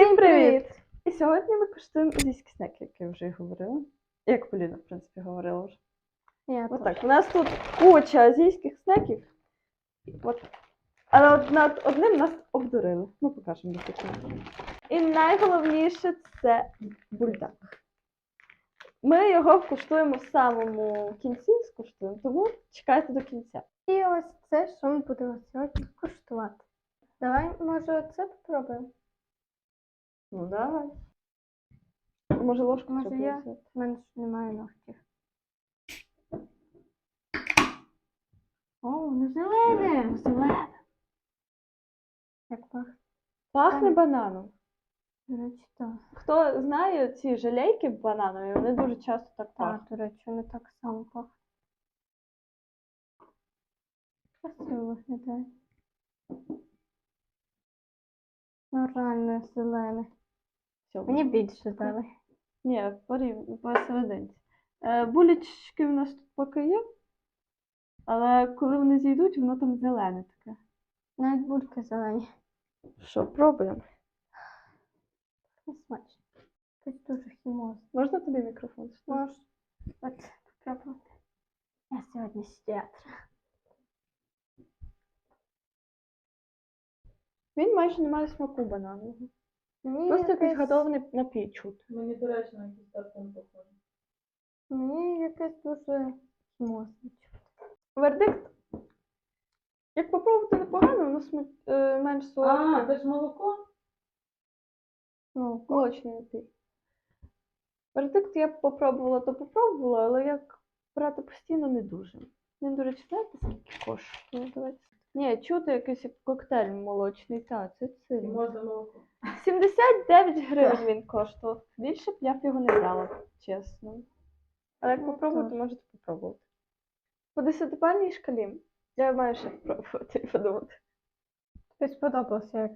Всім привіт! І сьогодні ми куштуємо азійські снеки, як я вже і говорила. Як Поліна, в принципі, говорила вже. Я От так. У нас тут куча азійських снеків. От. Але от над одним нас обдурили. Ми покажемо наступне. І найголовніше це бульдак. Ми його куштуємо в самому кінці, скуштуємо, тому чекайте до кінця. І ось це, що ми будемо сьогодні куштувати. Давай, може, оце попробуємо? Ну, давай. Може, ложку Може, я? взяти? У мене ж немає ногтів. О, воно зелене! Зелене. Як пахне? Пахне бананом. До речі, так. Хто знає ці желейки бананові, вони дуже часто так Так, пахнуть. до речі, воно так само пахне. Красиво виглядає. Ну, реально зелене. Все, Мені більше дали. Ні, порів- посерединці. Е, булічки в нас тут поки є, але коли вони зійдуть, воно там зелене таке. Навіть бульки зелені. Що, пробуємо? Не смачно. Тут дуже хімозно. Можна тобі мікрофон? Можеш от попробувати. Я сьогодні з театру. Він майже не має смаку бананового. Мені Просто якесь, підготовлений напій чути. Мені, до речі, на якийсь тарпун похоже. мені якесь дуже хімозне. Вердикт. Як попробувати непогано, воно сма... е, менш А, солодке. це ж молоко? Ну, Молочний напій. Вердикт я б попробувала, то попробувала, але як брати постійно не дуже. Він, до речі, знаєте, скільки коштує? Давайте. Ні, чути якийсь як коктейль молочний, та, це І сильно. можна молоко. 79 гривень він коштував. Більше б я б його не брала, чесно. Але як Ну, попробувати, можете попробувати. По десятибальній шкалі я маю ще спробувати і подумати. тобі сподобалося, як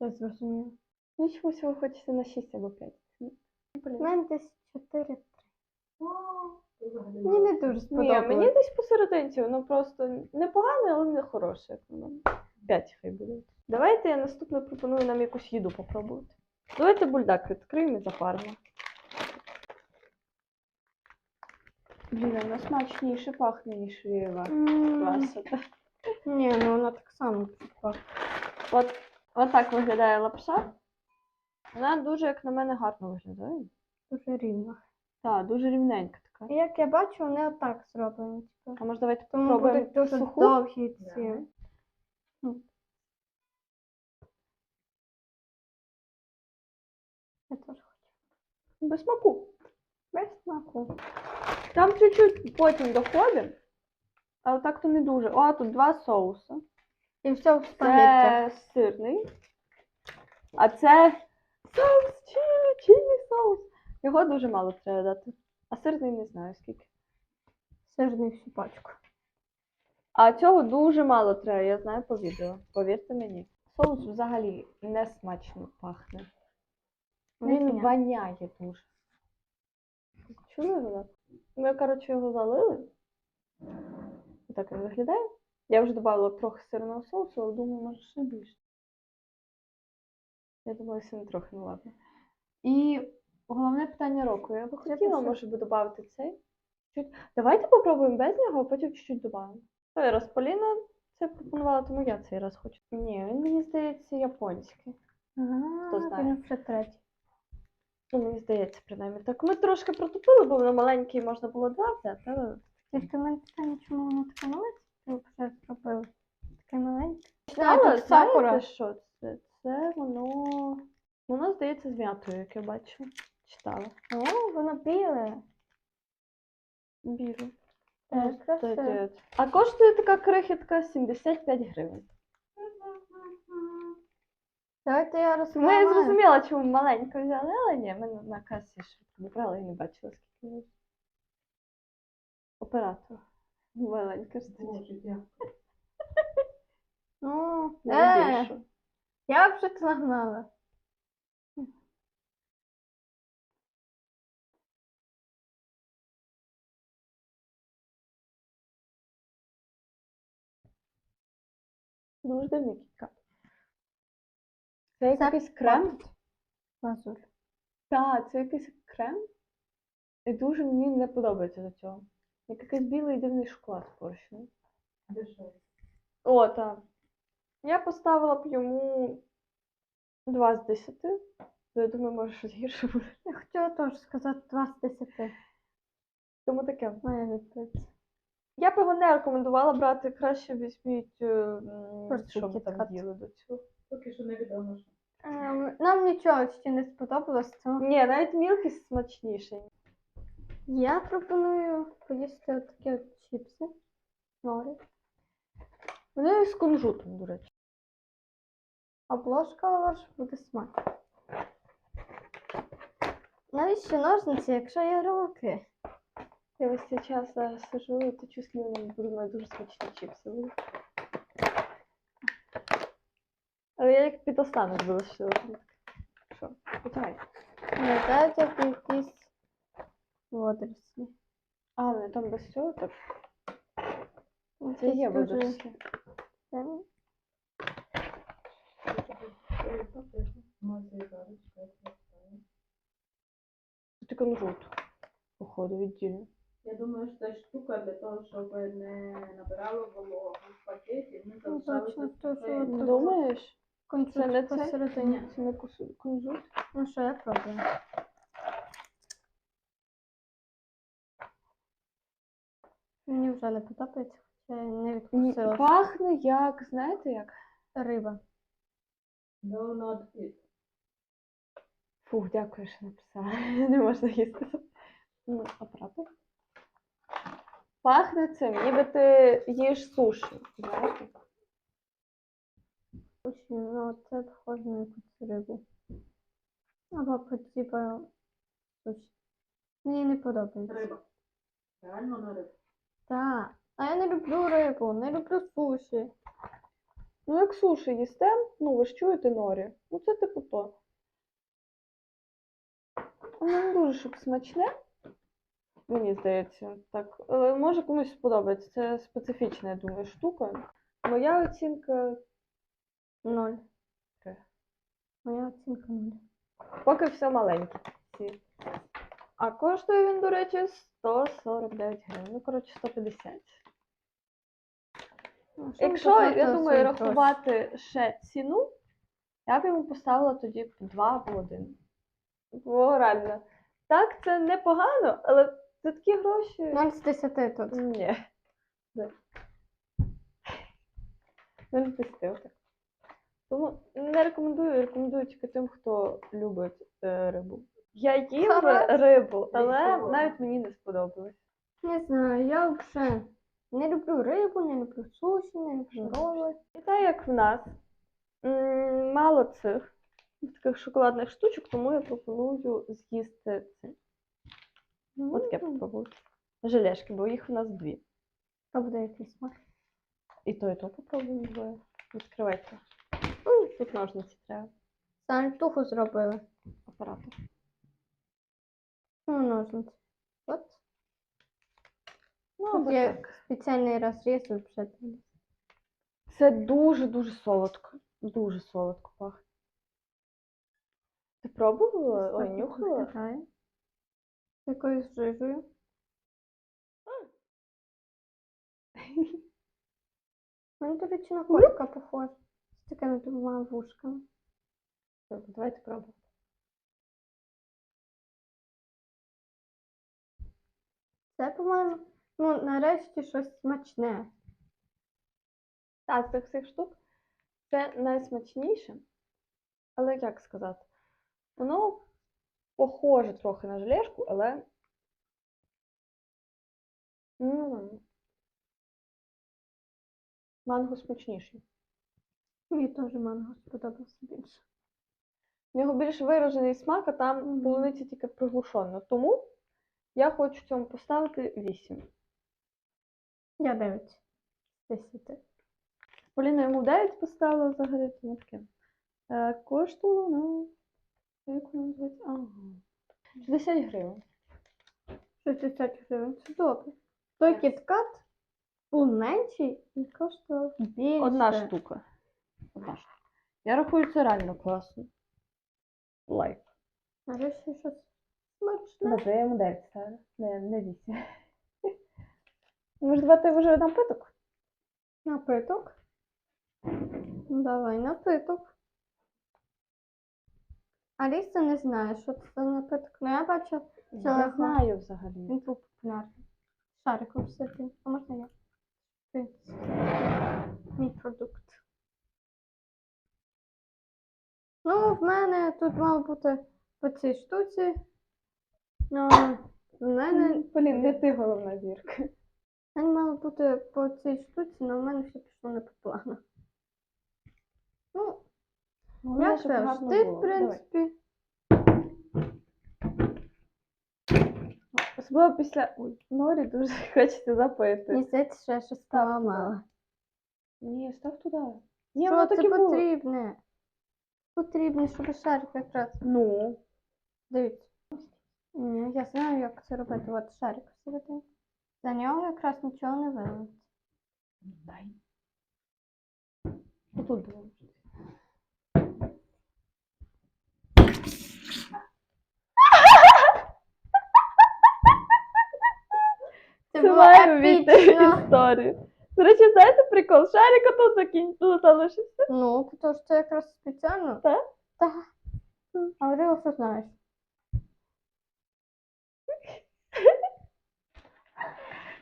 я зрозуміла. Мені чомусь його хочеться на 6 або 5. У мене десь 4 Взагалі. Мені не дуже Ні, мені десь посерединці, воно просто непогане, але не хороше, як воно. 5 хай буде. Давайте я наступно пропоную нам якусь їду попробувати. Давайте бульдак відкриємо і запаримо. Блін, вона смачніше пахне, ніж вієва. М, Ні, ну вона так само пахне. От, от так виглядає лапша. Вона дуже, як на мене, гарно виглядає. Дуже рівно. Так, дуже рівненька така. І як я бачу, вони отак зроблені. Типу. А може давайте Тому попробуємо будуть дуже суху? довгі ці. Без смаку. Без смаку. Там чуть-чуть потім доходимо, але так то не дуже. О, тут два соуси. І все в спагетті. Це сирний. А це соус чилі, чилі соус. Його дуже мало треба дати. А сирний не знаю скільки. Сирний всю пачку. А цього дуже мало треба, я знаю по відео. Повірте мені. Соус взагалі не смачно пахне. Не Він воняє дуже. Чули ви? так? Ми, коротше, його залили. Так він виглядає. Я вже додала трохи сирного соусу, але думаю, може ще більше. Я думаю, це не трохи, ну ладно. І головне питання року. Я би хотіла, може би додати цей. Чуть. Давайте попробуємо без нього, а потім чуть-чуть додамо. Той раз Поліна це пропонувала, тому я цей раз хочу. Ні, він мені здається японський. Ага, Хто знає? вже третій. Ну, мені здається, принаймні так. Ми трошки протупили, бо воно маленький можна було два взяти, але. Тільки в мене питання, чому воно таке маленьке? Вже зробили таке маленьке. Але знаєте, що це? Це воно. Воно здається з м'ятою, як я бачу. Читала. О, воно біле. Біле. Так, красиво. А коштує така крихітка 75 гривень. Давайте я Ну, я зрозуміла, чому маленьку взяли, але ні, ми на касі швидко вибрали і не бачила, скільки. Оператор. Маленька. Я. Ну, е, я вже це нагнала. Дуже дивний кітка. Це якийсь крем. пахне. Так, це якийсь крем. І дуже мені не подобається до цього. Як якийсь білий дивний шоколад поршень. О, так. Я поставила б йому 2 з 10. Я думаю, може щось гірше буде. Я хотіла теж сказати 2 з 10. Тому таке. Моя відповідь. Я б його не рекомендувала брати, краще візьміть, е, м, Просто що ми там кіткат. діли до цього. Поки що невідомо, що. Ем, Нам нічого ще не сподобалось. Тому Ні, навіть мілкість смачніший. я пропоную поїсти такі от чіпси. Норі. Вони з кунжутом, до речі. Обложка ваша буде смак. Навіщо ножниці, якщо є руки? Я весь цей час зараз сижу і точу буду мати дуже смачні чіпси. будуть. Але я як під останок залишила. Що, питай. Виглядають як якісь водорослі. А, вони там без цього так. Це є водорослі. Це кунжут, походу, віддільно. Я думаю, що це штука для того, щоб не набирало вологу в пакеті, не Ну, що Думаєш? Це? посередині. Це не кунжут? Ну що, я пробую. Мені вже не подобається, хоча я не відкусила. Пахне як, знаєте як? Риба. No, not it. Фух, дякую, що написала. Не можна їсти. Ну, оператор. Пахне цим, ніби ти їш суші, знаєте? Очень, ну це похоже на якусь рибу. Або по типу суші. Мені не подобається. Риба. Реально на рибу. Так. А я не люблю рибу, не люблю суші. Ну, як суші їсте, ну ви ж чуєте норі. Ну це типу то. Воно не дуже щоб смачне. Мені здається, так. Але може комусь сподобається. Це специфічна, я думаю, штука. Моя оцінка Ноль. Моя оцінка нуль. поки все маленьке. А коштує він, до речі, 149 гривень. Ну, коротше, 150. Ну, Якщо, я думаю, рахувати ще ціну, я б йому поставила тоді 2 або 1. Бо реально. Так, це непогано, але за такі гроші. Ноль з десяти тут. Ні. Не. Не відпустив так. Тому не рекомендую, рекомендую тільки тим, хто любить е, рибу. Я їм Гаразд. рибу, але Ніколи. навіть мені не сподобалось. Не знаю, я вже не люблю рибу, не люблю суші, не люблю роли. І так як в нас м, мало цих таких шоколадних штучок, тому я пропоную з'їсти це. От таке М, попробую. Желешки, бо їх у нас дві. То буде якийсь смак. І то, і то попробуємо двоє. Відкривайте. Тут ножниці треба. Сальтуху зробили. Апарату. Ну, ножниці. От. Ну, Тут є так. спеціальний розріз вже. Це дуже-дуже солодко. Дуже солодко пахне. Ти пробувала? Ой, нюхала? З якоюсь жижею. Мені, до речі, на котика похоже. Такими двома вушками. Добре, Давайте пробувати. Це, по-моєму, ну, нарешті щось смачне. Так, з цих всіх штук це найсмачніше. Але як сказати? Воно похоже трохи на желешку, але. м, Манго смачніший. Мені теж манго сподобався більше. В нього більш виражений смак, а там Мгм. полуниці тільки приглушено. Тому я хочу цьому поставити 8. Я 9 10. Поліна йому 9 поставила взагалі, тому таке. Е, коштувало, ну. Як воно називається? Ага. 60 гривень. 60 гривень. Це добре. Той кіткат був менший і коштував більше. Одна штука. Одна. Я рахую, це реально класно. Лайк. Нарешті щось смачне. Добре, я йому 9 ставлю. Не, не 8. Може, давати вже напиток? Напиток. Давай напиток. Аліса не знає, що це за напиток. Ну я бачу, Я Ага. знаю взагалі. він був популярний. Шариком сидить. А можна я? Ти. Мій продукт. Ну, в мене тут мав бути по цій штуці. Ну, в мене Полін, не ти головна зірка. в мене мало бути по цій штуці, але в мене все пішло не по плану. Ну, Головне, як щоб гарно завжди, було. в принципі. Особливо після Ой, норі дуже хочеться запити. Мені здається, що я щось стала мало. Ні, став туди. Ні, Що воно це так і було. потрібне? Потрібне, щоб шарик якраз. Ну, Дивіться. Ні, я знаю, як це робити. От шарик всередині. За нього якраз нічого не вилиться. дай. Отут було. Це Це було має До речі, знаєте прикол? Шарик тут закінчив, залишився. Ну, тому що це якраз спеціально. Так? Так. Говорила, що знаєш.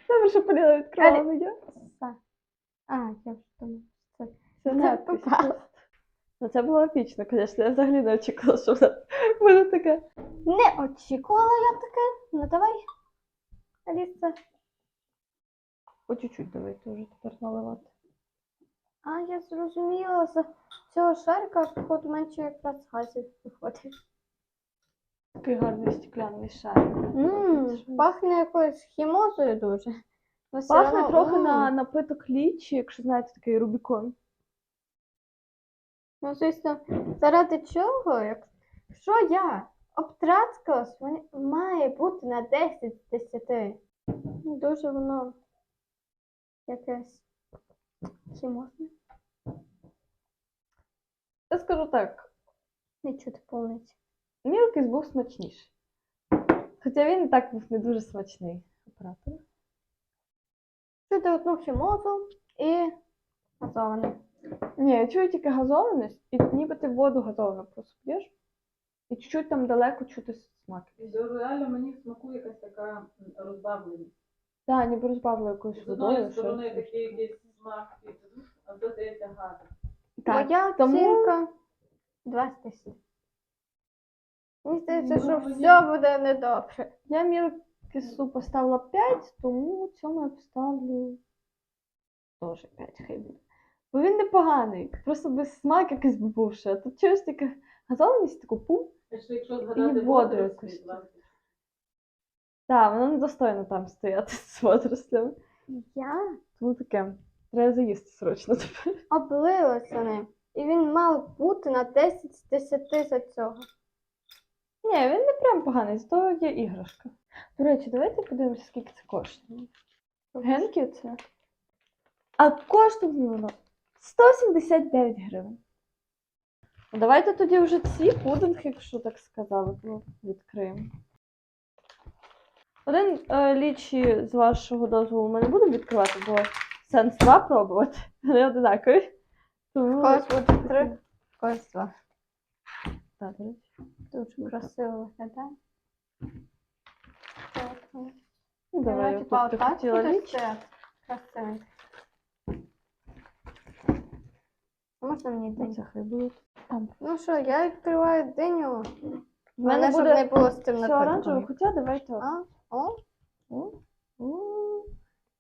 Добре, що Поліна відкрила Але- не я. Са. А, я вже думала. Це Це попало. Ну це було епічно, звісно. Я взагалі не очікувала, що вона буде таке. не очікувала я таке. Ну давай. Аліса. По чуть-чуть давайте вже тепер наливати. А, я зрозуміла, з цього шарика походу менше якраз газів виходить. Такий гарний стеклянний шарик. Ммм, пахне якоюсь хімозою дуже. Но Пахне равно, трохи м. на напиток лічі, якщо знаєте такий Рубікон. Ну, звісно, заради чого? Як- Якщо я обтрацкалась, має бути на 10 з 10. Дуже воно якесь хімозне. Я скажу так, Не чути повниці. Мілкіс був смачніший. Хоча він і так був не дуже смачний оператор. Чути одну хімозу і газоване. Ні, я чую тільки газованість, і ніби ти воду газовану просто п'єш. І чуть-чуть там далеко чути смак. І реально мені смакує якась така розбавленість. Так, ніби розбавили якоюсь З одної водою. сторони щось. такий якийсь смак, і а тут здається газом. Так, Моя тому- оцінка 2 з 10. Мені здається, Ну, що мені- все буде недобре. Я мілкісу поставила 5, тому цьому я поставлю теж 5, хай буде. Бо він непоганий, просто без смак якийсь би був ще. Тут чуєш таке газованість, таку пум. А що якщо згадати якусь. власне, Так, воно не достойно там стояти з водорослями. Я Тому таке. Треба заїсти срочно тепер. облилася ним. І він мав бути на 10 з 10 за цього. Ні, він не прям поганий, зато є іграшка. До речі, давайте подивимося, скільки це коштує. Генкі це. А коштує воно 179 гривень. Ну, Давайте тоді вже ці пудинги, якщо так сказали, ну, відкриємо. Один е, лічі з вашого дозволу ми не будемо відкривати, бо сенс два пробувати. Вони одинакові. Тому... Когось буде три, когось два. Так, до речі. Дуже красиво виглядає. Так, ну. Давай, типа, ти отак хотіла буде лічі. все красиво. Можна мені диню? Це хай будуть. Там. Ну що, я відкриваю диню. В Мене щоб не було з тим все напитком. оранжеве, хоча давайте. А? О, О, о.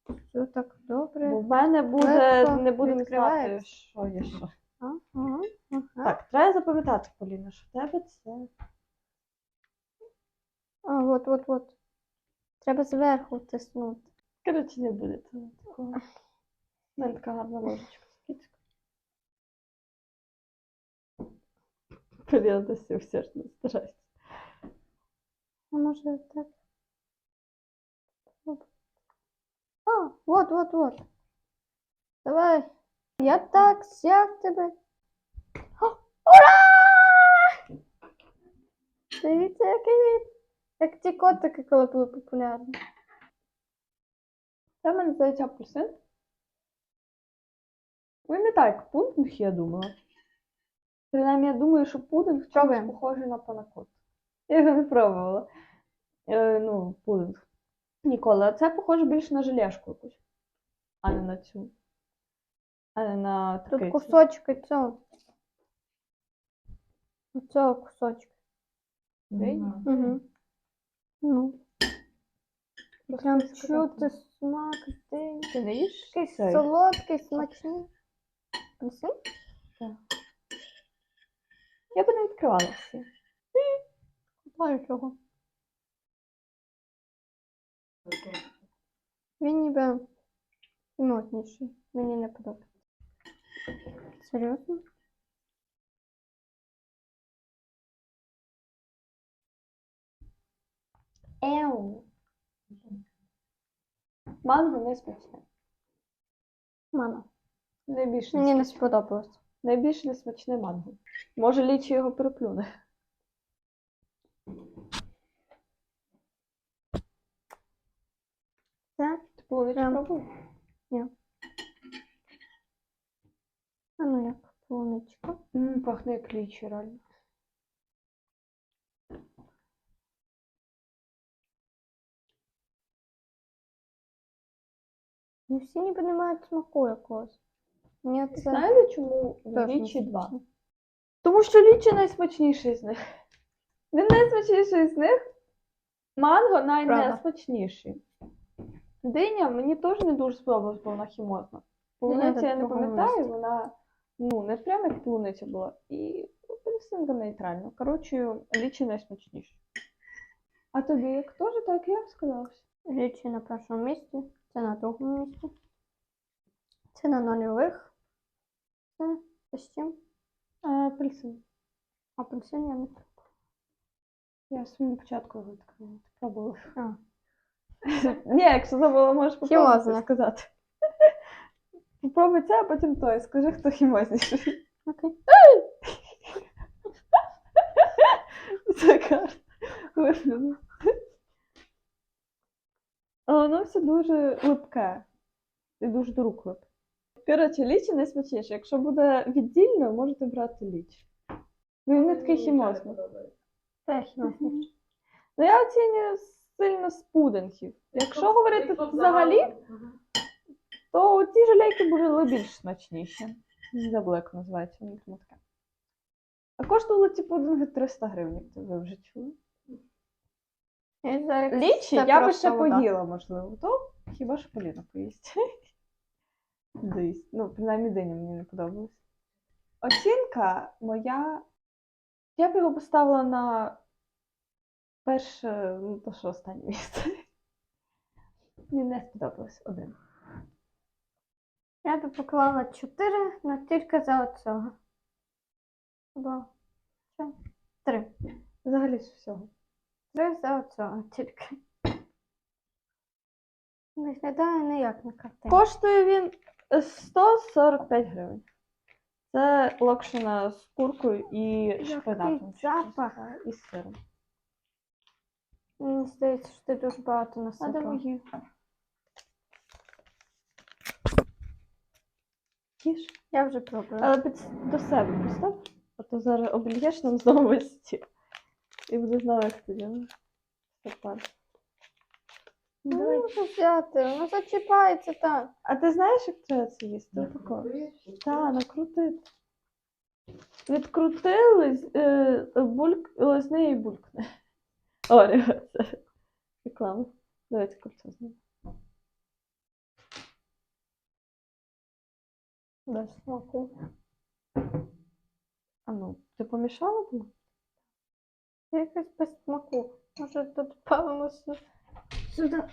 все так добре. Бо в мене буде, Легко не будемо знати, відкривається. що є що. Ага, ага. Так, треба запам'ятати, Поліна, що в тебе це. А, от, от, от. Треба зверху тиснути. Коротше, не буде того такого. У мене така гарна ложечка. Скільки? Поліна десь усердно старається. А може так? А, вот, вот, вот. Давай. Я так сяк тебе. О, Ура! Дивіться, який він. Як ті котики, коли були популярні. Це в мене здається апельсин. Він не так, пудинг, я думала. Принаймні, я думаю, що пудинг Пробуємо. похожий на панакот. Я його не пробувала. Е, ну, пудинг. Ніколи. А це похоже більше на желешку якусь, а не на цю. А не на Тут такий. кусочки цього. Диня? Угу. Ну. Прям чути смак день. Ти не їш? Цей? солодкий, смачний. Апельсин? Я би не відкривала всі. Купаю чого. Він ніби кімнатніший. Мені не подобається. Серйозно? Еу. Манго не смачне. Мама. Найбільш не Мені не смачне. сподобалось. Найбільш несмачне манго. Може, лічі його переплюне. Це? Ти Прям. пробував? А ну як полуничка. М, Пахне як лічі, реально. Ну всі ніби не мають смаку якогось. Мені це Знаєте, чому теж не лічі два? смачно. Тому що лічі найсмачніший з них. Він найсмачніший з них. Манго найнесмачніший. Диня мені теж не дуже сподобалась, бо вона хімозна. Полуниця я не пам'ятаю, вона ну, не прямо як полуниця була. І апельсинка нейтрально. Коротше, лічі найсмачніші. А тобі як теж так я сказала? Річі на першому місці, це на другому місці. Це на нульових. Це? А, апельсин. Апельсин я не пробую. Я своєму початку його. Ти пробувала. Ні, якщо забула, можеш попробувати Хімозне. сказати. Попробуй це, а потім той. Скажи, хто хімозніший. Окей. Це карта. Вигляду. А воно все дуже липке. І дуже до рук липке. Коротше, лічі найсмачніше. Якщо буде віддільно, можете брати ліч. Він не такий хімозний. Це хімозне. Ну я оцінюю сильно з пудинків. Якщо говорити взагалі, то ці жалейки були більш смачніші. Забула, називається, тому таке. А коштували ці пудинги 300 гривень, як ви вже чули. Лічі я би ще вода. поїла, можливо. То хіба що Поліна поїсть. Десь. Ну, принаймні диня мені не подобалась. Оцінка моя. Я б його поставила на перше, ну то що останнє місце. Мені не сподобалось один. Я би поклала 4, але тільки за оцього. Або що? Три. Взагалі з всього. Три за оцього тільки. Виглядає не як на картині. Коштує він 145 гривень. Це локшина з куркою і шпинатом. запах. І сиром. Мені здається, що ти дуже багато А де насипав. мої? Їж. Я вже пробую. Але під, до себе постав, а то зараз облієш нам знову стіл. І буде знову як тоді. ну, Стопар. Ну, Давай. можна взяти, воно зачіпається так. А ти знаєш, як треба це їсти? Отако. Так, накрутити. Відкрутили, з- е, бульк, лизни і булькне. Оріо, це реклама. Давайте кольцо з ним. Без смаку. А ну, ти помішала тому? Це якось без смаку. Може тут певно сюди. Сюди.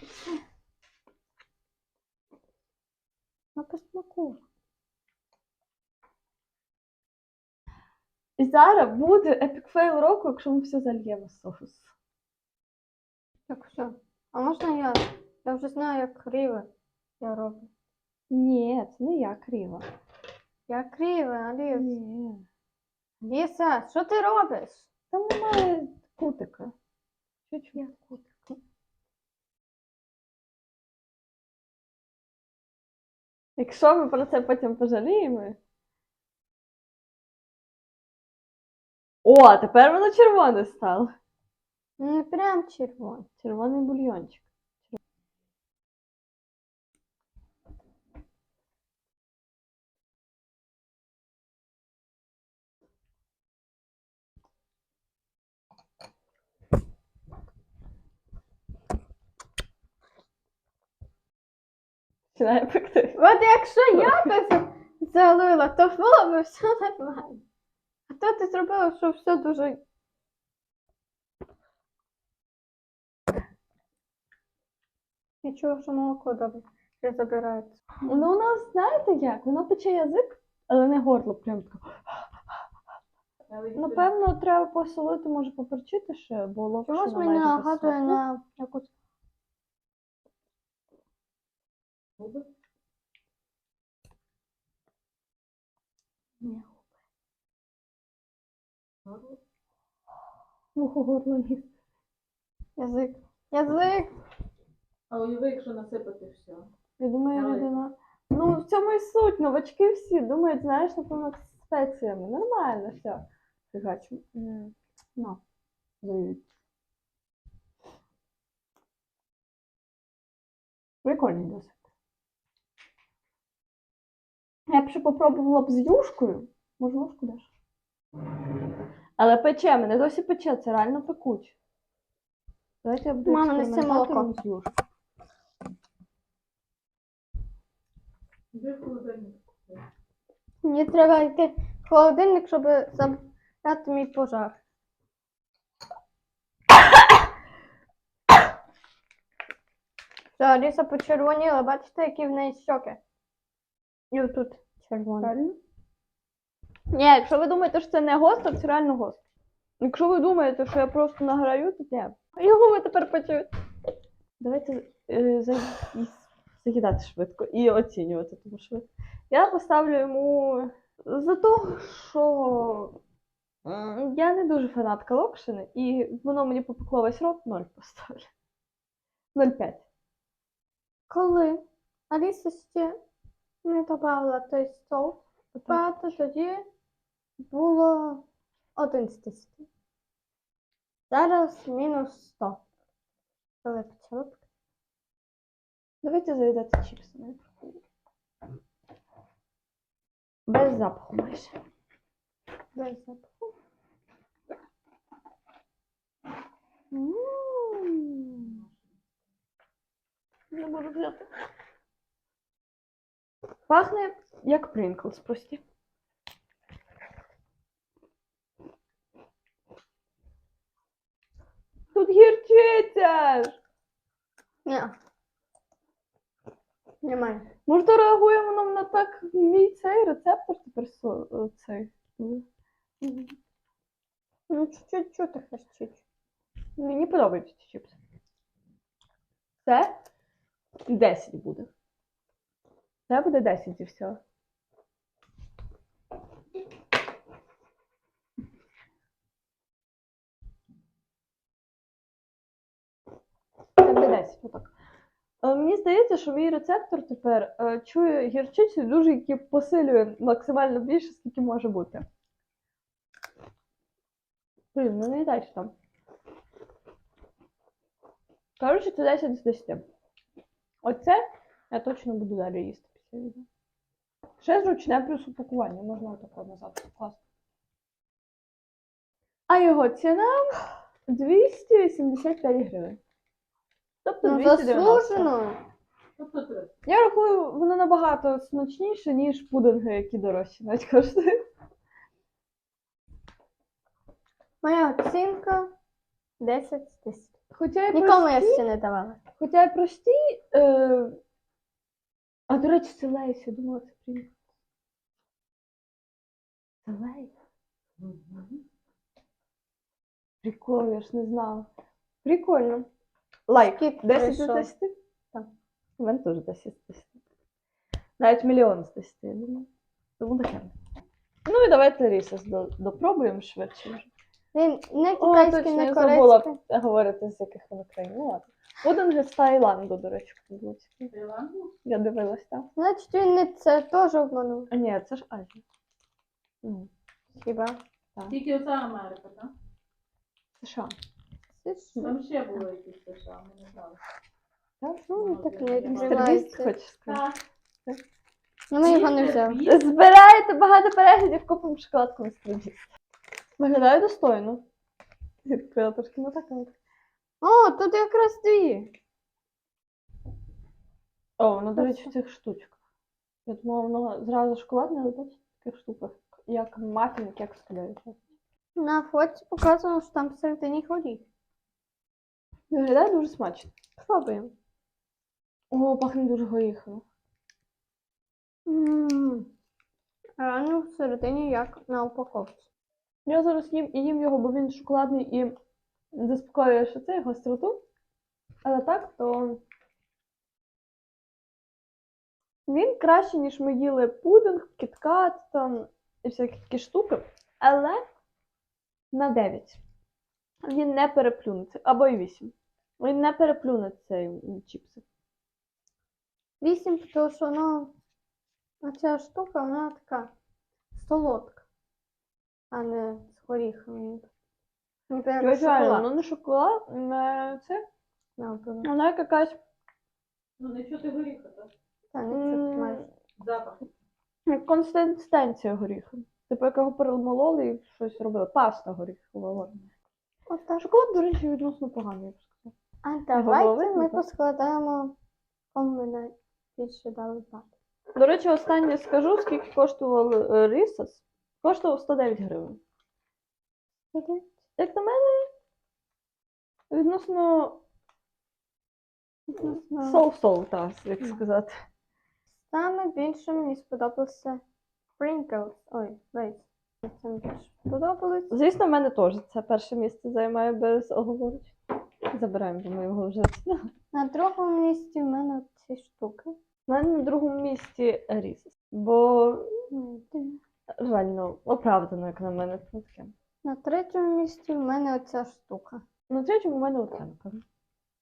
Ну, без смаку. І зараз буде епік фейл року, якщо ми все зальємо в соус. Так, все. А можна я? Я вже знаю, як криве я роблю. Ні, це не я крива. Я криве, Аліс. Ні. Ліса, що ти робиш? Там немає кутика. Чуть-чуть. Якщо ми про це потім пожаліємо. О, тепер воно червоне стало. Ну, Не прям червоний. Червоний бульйончик. Починає пекти. От якщо я би залила, то було б все нормально. А то ти зробила, що все дуже. Я чула, що молоко добре забирається. Ну, у нас, знаєте як? Воно пече язик, але не горло прям таке. Напевно, треба посолити, може поперчити ще, бо локшина Чомусь мені нагадує на якусь. губи. Ні. Горло. Муху горло ні. Язик. Язик! А уяви, якщо насипати все. Я думаю, Але- людина. Ну, в цьому і суть. Новачки всі думають, знаєш, напевно, з спеціями. Нормально все. Фігач. М, На. Зають. Прикольний досить. Я б ще попробувала б з юшкою. Може, ложку даш? Але пече, мене досі пече, це реально пекуть. Давайте я буду Мама, неси експериментатором молоко. з юшкою. Де холодильник? Мені треба йти в холодильник, щоб забрати мій пожар. Все, Аліса почервоніла, бачите, які в неї щоки. І отут червоні. Ні, якщо ви думаєте, що це не гост, то це реально гост. Якщо ви думаєте, що я просто награю, то ні. Його ви тепер почуєте. Давайте е, за... закидати швидко і оцінювати тому швидко. Я поставлю йому за те, що я не дуже фанатка Локшини, і воно мені попекло весь рот, 0 поставлю. 0,5. Коли Аліса ще не додавала той соус, багато тоді було 1 з 10. Зараз мінус 100. Коли почала б- Давайте заїдати чіпсами. Без запаху майже. без запаху. М. Не можу взяти. Пахне як Принклс, прості. Тут гірчиця! Ні. Немає. Може, то реагує воно на так мій цей рецептор тепер цей. Ну, чуть-чуть чути хрещить. Мені подобаються ці чіпси. Це 10 буде. Це буде 10 зі всього. Це буде 10, отак. Мені здається, що мій рецептор тепер е, чує гірчицю дуже які посилює максимально більше, скільки може бути. Блін, ну не їдай там. Коротше, це 10 з 10. Оце я точно буду далі їсти після відео. Ще зручне плюс упакування, можна отако назад класно. А його ціна 285 гривень. Тобто Ну, 290. заслужено. Тобто. Я рахую, воно набагато смачніше, ніж пудинги, які дорожчі навіть коштують. Моя оцінка 10 з 10. Хоча й Нікому я прості, ще не давала. хоча й прості. Е... А до речі, це Лейс, я думала, це прям. Це Лейс. Прикольно, я ж не знала. Прикольно. Лайк. Скіп 10 з прийшов. 10? Так. У мене теж 10 з 10. Навіть мільйон з 10, я думаю. Тому таке. Ну і давайте рісес до- допробуємо швидше вже. Він не О, китайський, точно, не я забула говорити, з яких воно країн. Ну ладно. Пудинги з Таїланду, до речі, будуть. Таїланду? Я дивилась там. Значить, він не це теж обманув. А ні, це ж Азія. Ну, Хіба? Тільки оце Америка, так? США. Це що? Там ще було якісь США, ми не знали. Так? Ну, він так не Містер Терміст, хочеш сказати? Так. Ну, ми його не взяли. Збираєте багато переглядів, купимо шоколадку містер Біст. Виглядає достойно. Відкрила трошки, ну так. ну. О, тут якраз дві. О, воно, до речі, в цих штучках. Я думала, воно зразу шоколадне, але бачите, в таких штуках. Як мафін, як скляють. На фоті показано, що там всередині горіх. Виглядає дуже смачно. Пробуємо. О, пахне дуже горіхом. Реально всередині як на упаковці. Я зараз їм і їм його, бо він шоколадний і заспокоює що це гостроту. Але так, то він краще, ніж ми їли пудинг, кіткат там і всякі такі штуки. Але на 9. Він не переплюнеться. Або й 8. Він не переплюне цей м, чіпси. Вісім, тому що ну, оця штука, вона така солодка, а не з горіхами. Ну, це шоколад. воно не шоколад, не це. На, Вона якась Ну не чути горіха, так? Та, не чути майже. Запах. Консистенція горіха. Типу, як його перемололи і щось робили. Паста горіхова. от. Шоколад, до речі, відносно поганий, я б сказала. А давайте ми поскладаємо, кому ми найбільше дали бати. До речі, останнє скажу, скільки коштував е, рісос. Коштував 109 гривень. Як на мене, відносно соу-соу, так, як сказати. Саме більше мені сподобався Pringles. Ой, вейс. Це мені більше сподобалось. Звісно, в мене теж це перше місце займає без оговорочки. Забираємо, бо ми його вже. На другому місці в мене ці штуки. У мене на другому місці рісос. Бо ти- реально оправдано, як на мене. це таке. На третьому місці в мене оця штука. На третьому у мене оце, напевно.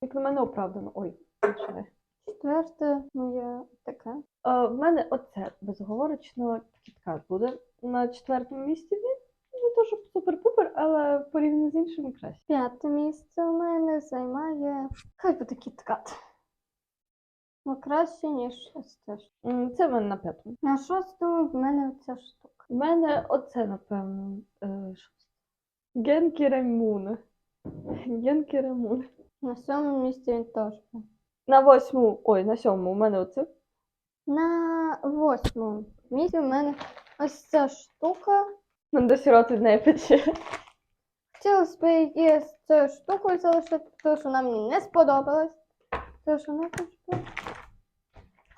Як на мене оправдано. Ой, починай. Четверте моє таке. Е, в мене оце безоговорочно кіткат буде. На четвертому місці він не то, щоб супер-пупер, але порівняно з іншими краще. П'яте місце у мене займає. Хай буде кіткат. Ну, краще, ніж шосте. Це в мене на п'ятому. На шостому в мене оця штука. В мене оце, напевно, е, шосте. Генкі Ремун. Генкі Ремун. На сьомому місці він теж. На восьму, ой, на сьомому у мене оце. На восьмому місці в мене ось ця штука. Мене до сірот від неї пече. Хотілося б її з цією штукою залишити, тому що вона мені не сподобалась. Тому що вона дуже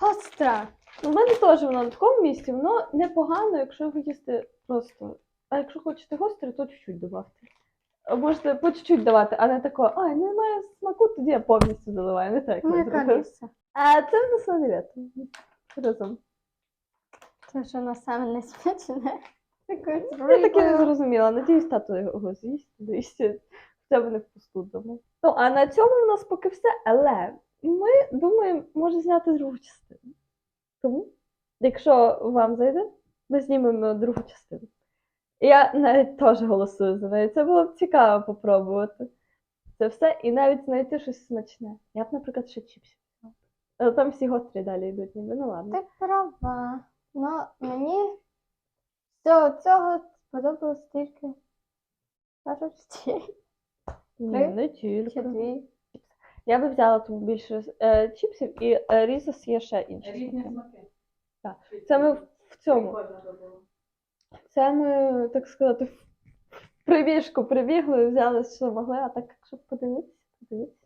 гостра. У мене теж воно на такому місці, воно непогано, якщо ви їсти просто. А якщо хочете гостре, то чуть-чуть добавте. Можете по чуть-чуть давати, а не тако, ай, немає смаку, тоді я повністю заливаю, не так. Ну, яка. А це в нас на дев'ятому. Разом. Це що вона саме не смачне. Якось Я так і не зрозуміла. Надіюсь, тато його з'їсть, доїсть. Хоча б не впусту дома. Ну, а на цьому у нас поки все, але ми думаємо, може зняти другу частину. Тому, якщо вам зайде, ми знімемо другу частину. Я навіть теж голосую за неї. Це було б цікаво попробувати. Це все, і навіть знайти щось смачне. Я б, наприклад, ще чіпсів. Але там всі гострі далі йдуть, ніби, ну ладно. Ти права. Ну, мені всього цього сподобалось тільки пару речей. Ні, не тільки. дві. Я би взяла тому більше е, чіпсів і е, різос є ще інші. Різні смаки. смаки. Так. Це ми в- в цьому. Прикольно було. Це ми, так сказати, в прибіжку прибігли, взяли, що могли, а так, якщо подивитися, подивитися.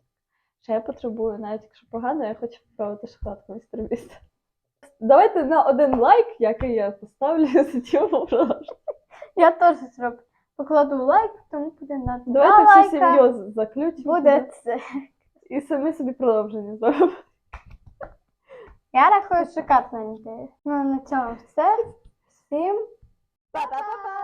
Ще я потребую, навіть якщо погано, я хочу спробувати шоколадку містер Біст. Давайте на один лайк, який я поставлю за цю. Я теж зроблю. Покладу лайк, тому буде на два Давайте всю лайка. сім'ю заключимо. Буде це. І самі собі продовження зробимо. Я рахую шикарна ідея. Ну, на цьому все. Всім па-па-па-па!